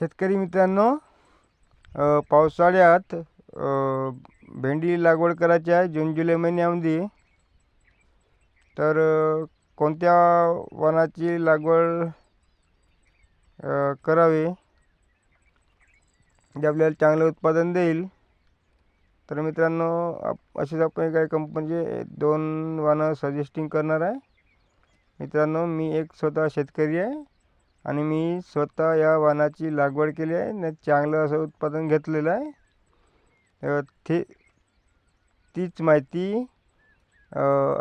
शेतकरी मित्रांनो पावसाळ्यात भेंडी लागवड करायची आहे जून जुलै महिन्यामध्ये. तर कोणत्या वनाची लागवड करावी? जे आपल्याला चांगलं उत्पादन देईल. तर मित्रांनो आप असेच आपण काही कंपनीचे दोन वाणं सजेस्टिंग करणार आहे. मित्रांनो मी एक स्वतः शेतकरी आहे. आणि मी स्वतः या वाणाची लागवड केली आहे. आणि चांगलं असं उत्पादन घेतलेलं आहे. ते तीच माहिती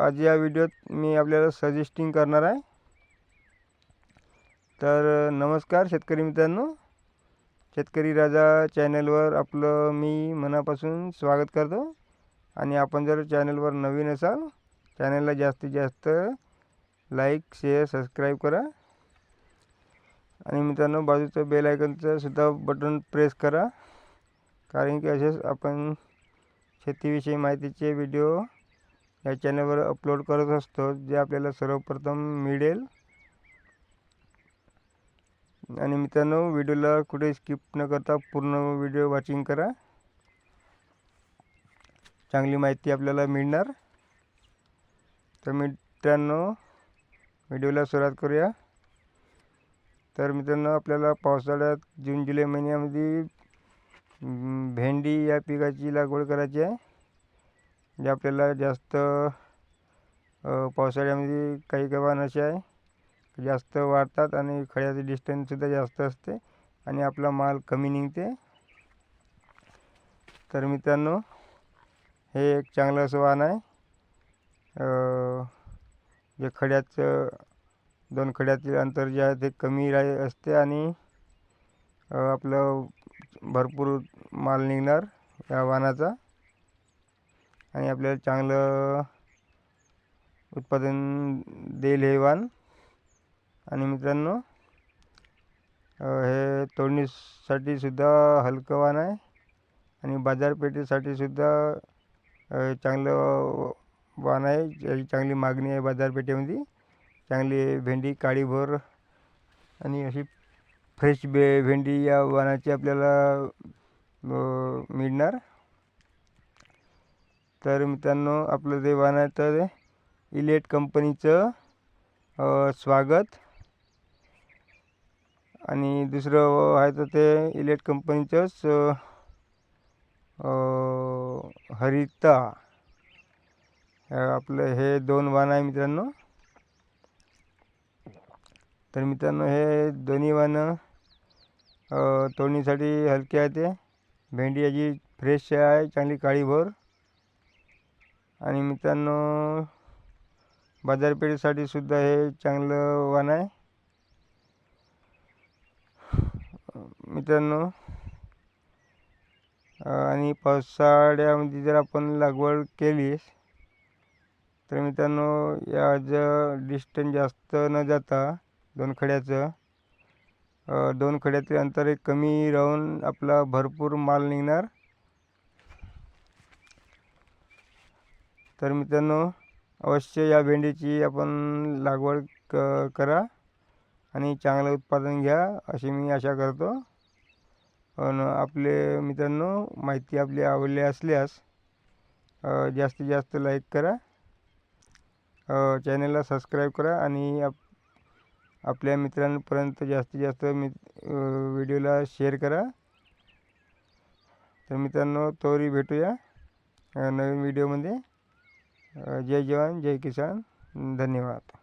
आज या व्हिडिओत मी आपल्याला सजेस्टिंग करणार आहे. तर नमस्कार शेतकरी मित्रांनो. शेतकरी राजा चॅनलवर आपलं मी मनापासून स्वागत करतो. आणि आपण जर चॅनलवर नवीन असाल चॅनलला जास्तीत जास्त लाईक शेअर सबस्क्राईब करा. आणि मित्रांनो बाजूचं बेल आयकनचं सुद्धा बटन प्रेस करा. कारण की असेच आपण शेतीविषयी माहितीचे व्हिडिओ या चॅनलवर अपलोड करत असतो जे आपल्याला सर्वप्रथम मिळेल. आणि मित्रांनो व्हिडिओला कुठे स्किप न करता पूर्ण व्हिडिओ वॉचिंग करा. चांगली माहिती आपल्याला मिळणार. तर मित्रांनो व्हिडिओला सुरुवात करूया. तर मित्रांनो आपल्याला पावसाळ्यात जून जुलै महिन्यामध्ये भेंडी या पिकाची लागवड करायची आहे. जे आपल्याला जास्त पावसाळ्यामध्ये काही गव्हाण असे आहे जास्त वाढतात आणि खड्याचं डिस्टन्ससुद्धा जास्त असते आणि आपला माल कमी निघते. तर मित्रांनो हे एक चांगलं असं वाहन आहे. जे खड्याचं दोन खड्यातील अंतर जे आहे ते कमी राही असते आणि आपलं भरपूर माल निघणार या वाहनाचा. आणि आपल्याला चांगलं उत्पादन देईल हे वाण आणि मित्रांनो हे तोडणीसाठी सुद्धा हलकं वाण आहे. आणि बाजारपेठेसाठी सुद्धा चांगलं वाण आहे. याची चांगली मागणी आहे बाजारपेठेमध्ये. चांगली भेंडी काळीभोर आणि अशी फ्रेश बे भेंडी या वाणाची आपल्याला मिळणार. तर मित्रांनो आपलं जे वाण आहे तर इलेट कंपनीचं स्वागत. आणि दुसरं आहे तर ते इलेट कंपनीचंच हरिता. आपलं हे दोन वाण आहे मित्रांनो. तर मित्रांनो हे दोन्ही वाणं तोडणीसाठी हलके आहे ते. भेंडी याची फ्रेश आहे चांगली काळीभोर आणि मित्रांनो बाजारपेठेसाठी सुद्धा हे चांगलं वाण आहे. मित्रांनो आणि पावसाळ्यामध्ये जर आपण लागवड केली तर मित्रांनो या ज डिस्टन्स जास्त न जाता दोन खड्याचं दोन खड्याचे अंतर एक कमी राहून आपला भरपूर माल निघणार. तर मित्रांनो अवश्य या भेंडीची आपण लागवड क करा आणि चांगलं उत्पादन घ्या अशी मी आशा करतो. आणि आपले मित्रांनो माहिती आपली आवडली असल्यास जास्तीत जास्त लाईक करा. चॅनलला सबस्क्राईब करा आणि आप आपल्या मित्रांपर्यंत जास्तीत जास्त मी व्हिडिओला शेअर करा. तर मित्रांनो तोरी भेटूया नवीन व्हिडिओमध्ये. जय जवान जय किसान. धन्यवाद.